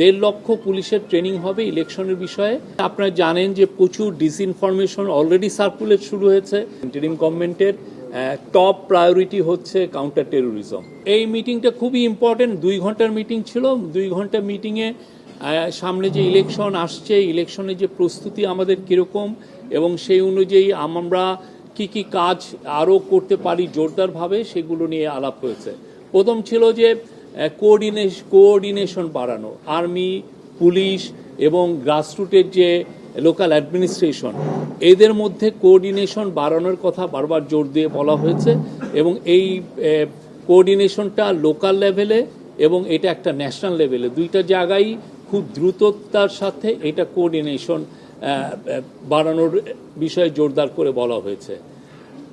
দেড় লক্ষ পুলিশের ট্রেনিং হবে ইলেকশনের বিষয়ে। আপনারা জানেন যে প্রচুর ডিসইনফরমেশন অলরেডি সার্কুলেট শুরু হয়েছে। ইন্টারিম গভর্নমেন্টের টপ প্রায়োরিটি হচ্ছে কাউন্টার টেরোরিজম এই মিটিংটা খুবই ইম্পর্টেন্ট দুই ঘণ্টার মিটিং ছিল। দুই ঘণ্টার মিটিংয়ে সামনে যে ইলেকশন আসছে ইলেকশনের যে প্রস্তুতি আমাদের কীরকম এবং সেই অনুযায়ী আমরা কি কি কাজ আরও করতে পারি জোরদারভাবে সেগুলো নিয়ে আলাপ হয়েছে। প্রথম ছিল যে কোঅর্ডিনেশ কোঅর্ডিনেশন বাড়ানো। আর্মি পুলিশ এবং গ্রাসরুটের যে লোকাল অ্যাডমিনিস্ট্রেশন এদের মধ্যে কোঅর্ডিনেশন বাড়ানোর কথা বারবার জোর দিয়ে বলা হয়েছে এবং এই কোঅর্ডিনেশনটা লোকাল লেভেলে এবং এটা একটা ন্যাশনাল লেভেলে দুইটা জায়গায় খুব দ্রুততার সাথে এটা কোঅর্ডিনেশন বাড়ানোর বিষয়ে জোরদার করে বলা হয়েছে।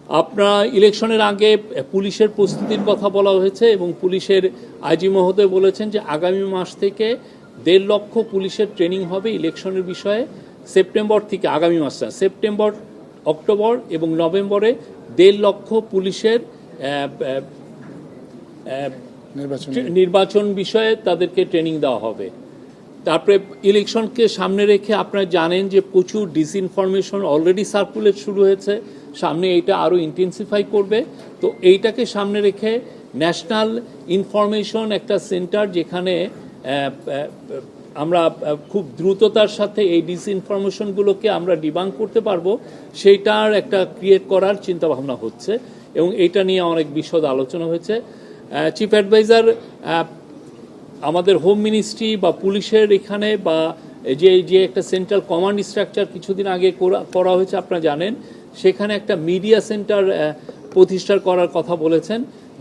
আপনার ইলেকশনের আগে পুলিশের প্রস্তুতির কথা বলা হয়েছে এবং পুলিশের আইজি মহোদয় বলেছেন যে আগামী মাস থেকে দেড় লক্ষ পুলিশের ট্রেনিং হবে ইলেকশনের বিষয়ে সেপ্টেম্বর থেকে আগামী মাস সেপ্টেম্বর অক্টোবর এবং নভেম্বরে দেড় লক্ষ পুলিশের নির্বাচন। বিষয়ে তাদেরকে ট্রেনিং দেওয়া হবে। তারপরে ইলেকশনকে সামনে রেখে আপনারা জানেন যে প্রচুর ডিসইনফরমেশন অলরেডি সার্কুলেট শুরু হয়েছে। সামনে এটা আরও ইন্টেন্সিফাই করবে। তো এইটাকে সামনে রেখে ন্যাশনাল ইনফরমেশন একটা সেন্টার যেখানে আমরা খুব দ্রুততার সাথে এই ডিসইনফরমেশনগুলোকে আমরা ডিবাং করতে পারব, সেইটার একটা ক্রিয়েট করার চিন্তা ভাবনা হচ্ছে এবং এটা নিয়ে অনেক বিশদ আলোচনা হয়েছে। চিফ অ্যাডভাইজার আমাদের হোম মিনিস্ট্রি বা পুলিশের এখানে বা যে, এই যে একটা সেন্ট্রাল কমান্ড স্ট্রাকচার কিছুদিন আগে করা হয়েছে, আপনারা জানেন, সেখানে একটা মিডিয়া সেন্টার প্রতিষ্ঠা করার কথা বলেছেন,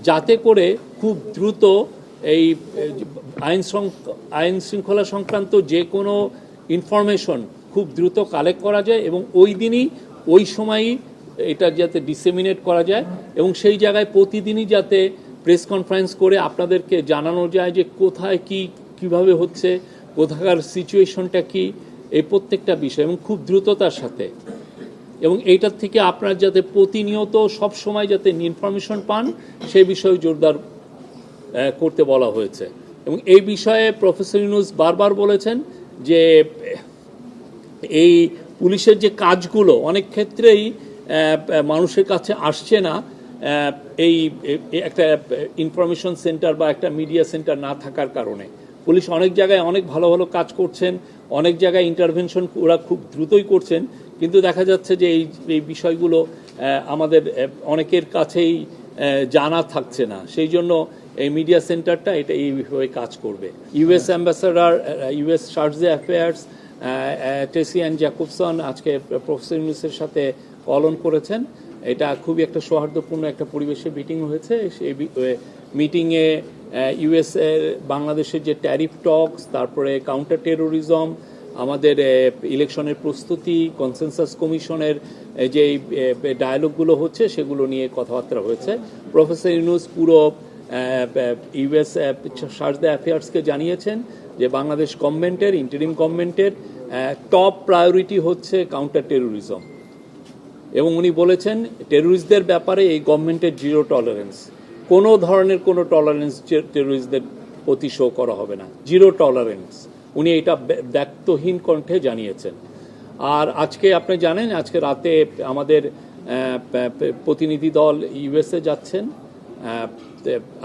যাতে করে খুব দ্রুত এই আইন আইন শৃঙ্খলা সংক্রান্ত যে কোনো ইনফরমেশন খুব দ্রুত কালেক্ট করা যায় এবং ওই দিনই, ওই সময়ই এটা যাতে ডিসেমিনেট করা যায় এবং সেই জায়গায় প্রতিদিনই যাতে প্রেস কনফারেন্স করে আপনাদেরকে জানানো যায় যে কোথায় কি, কীভাবে হচ্ছে কোথাকার সিচুয়েশনটা কি? এই প্রত্যেকটা বিষয় এবং খুব দ্রুততার সাথে। এবং এইটার থেকে আপনার যাতে প্রতিনিয়ত সব সময় যাতে ইনফরমেশন পান, সেই বিষয়ে জোরদার করতে বলা হয়েছে। এবং এই বিষয়ে প্রফেসর ইউনুস বারবার বলেছেন যে, এই পুলিশের যে কাজগুলো অনেক ক্ষেত্রেই মানুষের কাছে আসছে না। এই একটা ইনফরমেশন সেন্টার বা একটা মিডিয়া সেন্টার না থাকার কারণে। পুলিশ অনেক জায়গায় অনেক ভালো ভালো কাজ করছেন অনেক জায়গায় ইন্টারভেনশন ওরা খুব দ্রুতই করছেন কিন্তু দেখা যাচ্ছে যে এই এই বিষয়গুলো আমাদের অনেকের কাছেই জানা থাকছে না। সেই জন্য এই মিডিয়া সেন্টারটা এটা এইভাবে কাজ করবে। US ambassador US chargé affaires Tracey Ann Jacobson আজকে প্রফেসর ইউনুসের সাথে কলন করেছেন। এটা খুবই একটা সৌহার্দ্যপূর্ণ একটা পরিবেশে মিটিং হয়েছে। সেই মিটিংয়ে ইউএস এর বাংলাদেশের যে ট্যারিফ টক্স তারপরে কাউন্টার টেরোরিজম আমাদের ইলেকশনের প্রস্তুতি কনসেনসাস কমিশনের যে ডায়ালগগুলো হচ্ছে, সেগুলো নিয়ে কথাবার্তা হয়েছে। প্রফেসর ইউনুস পুরো ইউএস সার্চ দ্য অ্যাফেয়ার্সকে জানিয়েছেন যে বাংলাদেশ গভর্নমেন্টের ইন্টারিম গভর্নমেন্টের টপ প্রায়োরিটি হচ্ছে কাউন্টার টেরোরিজম এবং উনি বলেছেন টেরোরিস্টদের ব্যাপারে এই গভর্নমেন্টের জিরো টলারেন্স কোনো ধরনের কোনো টলারেন্স টেরোরিস্টদের প্রতি শো করা হবে না। জিরো টলারেন্স উনি এটা ব্যক্তহীন কণ্ঠে জানিয়েছেন। আর আজকে আপনি জানেন আজকে রাতে আমাদের প্রতিনিধি দল ইউএসএ যাচ্ছেন।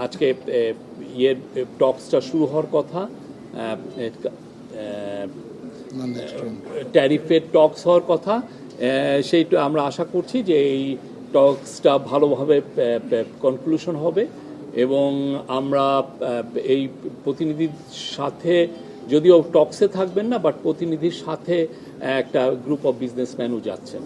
আজকে ইয়ের টক্সটা শুরু হওয়ার কথা। ট্যারিফের টক্স হওয়ার কথা। সেইটা আমরা আশা করছি যে এই টক্সটা ভালোভাবে কনক্লুশন হবে এবং আমরা এই প্রতিনিধির সাথে, যদিও টক্সে থাকবেন না বাট প্রতিনিধির সাথে একটা গ্রুপ অফ বিজনেসম্যানও যাচ্ছেন।